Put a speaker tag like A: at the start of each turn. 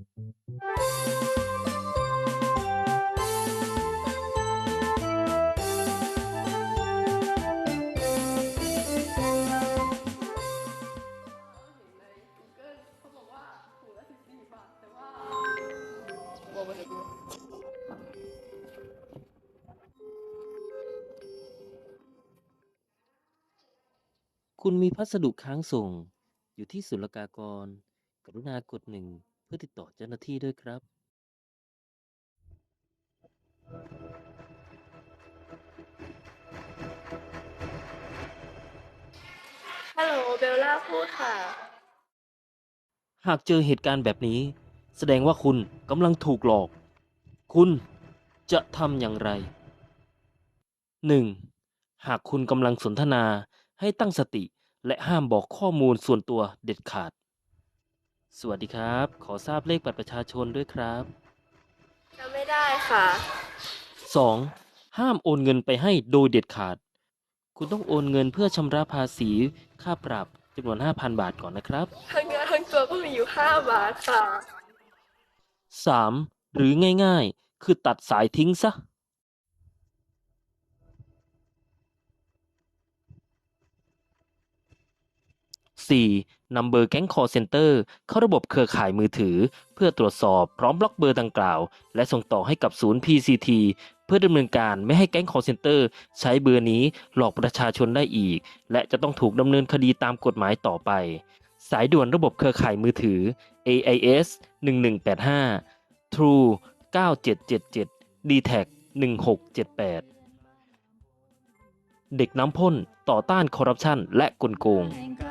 A: คุณมีพัสดุค้างส่งอยู่ที่ศุลกากร กรุณากดหนึ่ง พื่อติดต่อเจ้าหน้าที่ด้วยครับ
B: ฮัลโหลเบลล่าพูดค่ะ
A: หากเจอเหตุการณ์แบบนี้ แสดงว่าคุณกำลังถูกหลอก คุณจะทำอย่างไร 1. หากคุณกำลังสนทนาให้ตั้งสติและห้ามบอกข้อมูลส่วนตัวเด็ดขาด สวัสดีครับ ขอทราบเลขบัตรประชาชนด้วยครับ
B: จำไม่ได้ค่ะ
A: 2. ห้ามโอนเงินไปให้โดยเด็ดขาด คุณต้องโอนเงินเพื่อชำระภาษีค่าปรับจำนวน 5,000 บาทก่อนนะครับ
B: ทั้งเนื้อทั้งตัวก็มีอยู่5บาทค่ะ
A: 3. หรือง่ายๆ คือตัดสายทิ้งซะ 4. นำเบอร์แก๊งคอร์เซ็นเตอร์เข้าระบบเครือข่ายมือถือ เพื่อตรวจสอบพร้อมบล็อกเบอร์ดังกล่าว และส่งต่อให้กับศูนย์ PCT เพื่อดำเนินการไม่ให้แก๊งคอร์เซ็นเตอร์ใช้เบอร์นี้หลอกประชาชนได้อีก และจะต้องถูกดำเนินคดีตามกฎหมายต่อไป สายด่วนระบบเครือข่ายมือถือ AIS 1185 True 9777 d t a c 1678เด็กน้ำพ่นต่อต้านคอร์รัปชันและกลโกง
C: แห่ง